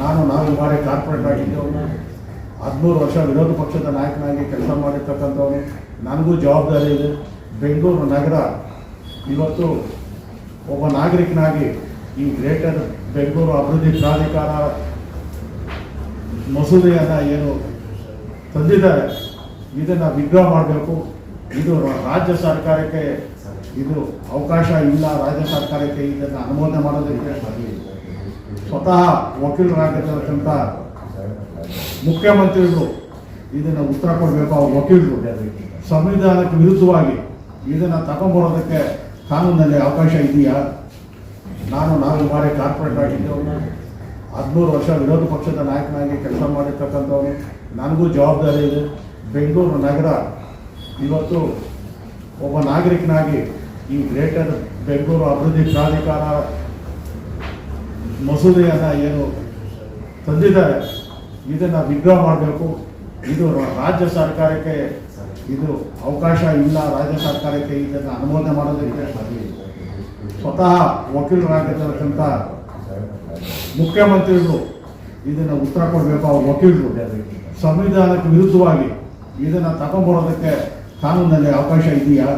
ನಾನು ನಾಲ್ಕು ಬಾರಿ ಕಾರ್ಪೊರೇಟ್ ಆಗಿದ್ದವನು ಹದಿಮೂರು ವರ್ಷ ವಿರೋಧ ಪಕ್ಷದ ನಾಯಕನಾಗಿ ಕೆಲಸ ಮಾಡಿರ್ತಕ್ಕಂಥವನು ನನಗೂ ಜವಾಬ್ದಾರಿ ಇದೆ. ಬೆಂಗಳೂರು ನಗರ ಇವತ್ತು ಒಬ್ಬ ನಾಗರಿಕನಾಗಿ ಈ ಗ್ರೇಟರ್ ಬೆಂಗಳೂರು ಅಭಿವೃದ್ಧಿ ಪ್ರಾಧಿಕಾರ ಮಸೂದೆಯನ್ನು ಏನು ತಂದಿದ್ದಾರೆ. ಇದನ್ನು ವಿಗ್ರಹ ಮಾಡಬೇಕು. ಇದು ರಾಜ್ಯ ಸರ್ಕಾರಕ್ಕೆ ಇದು ಅವಕಾಶ ಇಲ್ಲ. ರಾಜ್ಯ ಸರ್ಕಾರಕ್ಕೆ ಇದನ್ನು ಅನುಮೋದನೆ ಮಾಡೋದಕ್ಕೆ ಸ್ವತಃ ವಕೀಲರಾಗಿರ್ತಕ್ಕಂಥ ಮುಖ್ಯಮಂತ್ರಿಗಳು, ಇದನ್ನು ಉತ್ತರ ಕೊಡಬೇಕು ಅವ್ರ ವಕೀಲರು. ಸಂವಿಧಾನಕ್ಕೆ ವಿರುದ್ಧವಾಗಿ ಇದನ್ನು ತಗೊಂಬರೋದಕ್ಕೆ ಕಾನೂನಲ್ಲಿ ಅವಕಾಶ ಇದೆಯಾ? ನಾನು ನಾಲ್ಕು ಬಾರಿ ಕಾರ್ಪೊರೇಟ್ ಆಗಿದ್ದವನು. ಹದಿಮೂರು ವರ್ಷ ವಿರೋಧ ಪಕ್ಷದ ನಾಯಕನಾಗಿ ಕೆಲಸ ಮಾಡಿರ್ತಕ್ಕಂಥವನು. ನನಗೂ ಜವಾಬ್ದಾರಿ ಇದೆ. ಬೆಂಗಳೂರು ನಗರ ಇವತ್ತು ಒಬ್ಬ ನಾಗರಿಕನಾಗಿ ಈ ಗ್ರೇಟರ್ ಬೆಂಗಳೂರು ಅಭಿವೃದ್ಧಿ ಪ್ರಾಧಿಕಾರ ಮಸೂದೆಯನ್ನು ಏನು ತಂದಿದ್ದಾರೆ, ಇದನ್ನು ವಿಡ್ರಾ ಮಾಡಬೇಕು. ಇದು ರಾಜ್ಯ ಸರ್ಕಾರಕ್ಕೆ ಇದು ಅವಕಾಶ ಇಲ್ಲ. ರಾಜ್ಯ ಸರ್ಕಾರಕ್ಕೆ ಇದನ್ನು ಅನುಮೋದನೆ ಮಾಡೋದಕ್ಕೆ ಸ್ವತಃ ವಕೀಲರಾಗಿರ್ತಕ್ಕಂಥ ಮುಖ್ಯಮಂತ್ರಿಗಳು ಇದನ್ನು ಉತ್ತರ ಕೊಡಬೇಕು. ಅವ್ರ ವಕೀಲರು ಸಂವಿಧಾನಕ್ಕೆ ವಿರುದ್ಧವಾಗಿ ಇದನ್ನು ತಗೊಂಬರೋದಕ್ಕೆ ಕಾನೂನಲ್ಲಿ ಅವಕಾಶ ಇದೆಯಾ?